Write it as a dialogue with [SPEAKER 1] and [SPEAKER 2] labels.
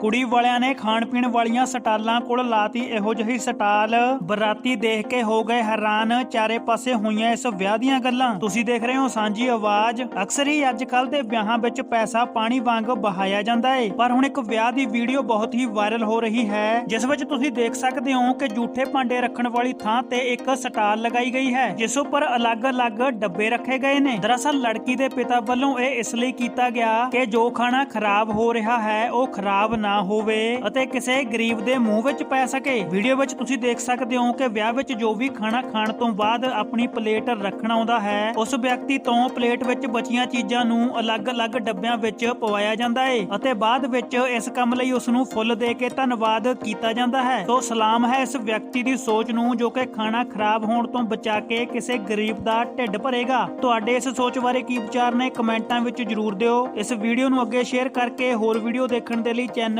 [SPEAKER 1] ਕੁੜੀ ਵਾਲਿਆਂ ਨੇ ਖਾਣ ਪੀਣ ਵਾਲੀਆਂ ਸਟਾਲਾਂ ਕੋਲ ਲਾਤੀ ਇਹੋ ਜਿਹੀ ਸਟਾਲ। ਬਰਾਤੀ ਦੇਖ ਕੇ ਹੋ ਗਏ ਹੈਰਾਨ, ਚਾਰੇ ਪਾਸੇ ਹੋਈਆਂ ਇਸ ਵਿਆਹ ਦੀਆਂ ਗੱਲਾਂ। ਤੁਸੀਂ ਦੇਖ ਰਹੇ ਹੋ ਸਾਂਝੀ ਆਵਾਜ਼। ਅਕਸਰ ਹੀ ਅੱਜ ਕੱਲ ਦੇ ਵਿਆਹਾਂ ਵਿੱਚ ਪੈਸਾ ਪਾਣੀ ਵਾਂਗ ਬਹਾਇਆ ਜਾਂਦਾ ਏ। ਪਰ ਹੁਣ ਇੱਕ ਵਿਆਹ ਦੀ ਵੀਡੀਓ ਬਹੁਤ ਹੀ ਵਾਇਰਲ ਹੋ ਰਹੀ ਹੈ, ਜਿਸ ਵਿੱਚ ਤੁਸੀਂ ਦੇਖ ਸਕਦੇ ਹੋ ਕਿ ਝੂਠੇ ਭਾਂਡੇ ਰੱਖਣ ਵਾਲੀ ਥਾਂ ਤੇ ਇੱਕ ਸਟਾਲ ਲਗਾਈ ਗਈ ਹੈ, ਜਿਸ ਉੱਪਰ ਅਲੱਗ-ਅਲੱਗ ਡੱਬੇ ਰੱਖੇ ਗਏ ਨੇ। ਦਰਅਸਲ ਲੜਕੀ ਦੇ ਪਿਤਾ ਵੱਲੋਂ ਇਹ ਇਸ ਲਈ ਕੀਤਾ ਗਿਆ ਕਿ ਜੋ ਖਾਣਾ ਖਰਾਬ ਹੋ ਰਿਹਾ ਹੈ, ਉਹ ਖਰਾਬ ਨਾ ਹੋਵੇ ਅਤੇ ਕਿਸੇ ਗਰੀਬ ਦੇ ਮੂੰਹ ਵਿੱਚ ਪੈ ਸਕੇ। ਵੀਡੀਓ ਵਿੱਚ ਤੁਸੀਂ ਦੇਖ ਸਕਦੇ ਹੋ ਕਿ ਵਿਆਹ ਵਿੱਚ ਜੋ ਵੀ ਖਾਣਾ ਖਾਣ ਤੋਂ ਬਾਅਦ ਆਪਣੀ ਪਲੇਟ ਰੱਖਣਾ ਆਉਂਦਾ ਹੈ, ਉਸ ਵਿਅਕਤੀ ਤੋਂ ਪਲੇਟ ਵਿੱਚ ਬਚੀਆਂ ਚੀਜ਼ਾਂ ਨੂੰ ਅਲੱਗ-ਅਲੱਗ ਡੱਬਿਆਂ ਵਿੱਚ ਪਵਾਇਆ ਜਾਂਦਾ ਹੈ ਅਤੇ ਬਾਅਦ ਵਿੱਚ ਇਸ ਕੰਮ ਲਈ ਉਸ ਨੂੰ ਫੁੱਲ ਦੇ ਕੇ ਧੰਨਵਾਦ ਕੀਤਾ ਜਾਂਦਾ ਹੈ। ਸੋ ਸਲਾਮ ਹੈ ਇਸ ਵਿਅਕਤੀ ਦੀ ਸੋਚ ਨੂੰ ਜੋ ਕਿ ਖਾਣਾ ਖਰਾਬ ਹੋਣ ਤੋਂ ਬਚਾ ਕੇ ਕਿਸੇ ਗਰੀਬ ਦਾ ਢਿੱਡ ਭਰੇਗਾ। ਤੁਹਾਡੇ ਇਸ ਸੋਚ ਬਾਰੇ ਕੀ ਵਿਚਾਰ ਨੇ ਕਮੈਂਟਾਂ ਵਿੱਚ ਜਰੂਰ ਦਿਓ। ਇਸ ਵੀਡੀਓ ਨੂੰ ਅੱਗੇ ਸ਼ੇਅਰ ਕਰਕੇ ਹੋਰ ਵੀਡੀਓ ਦੇਖਣ ਦੇ ਲਈ ਚੈਨਲ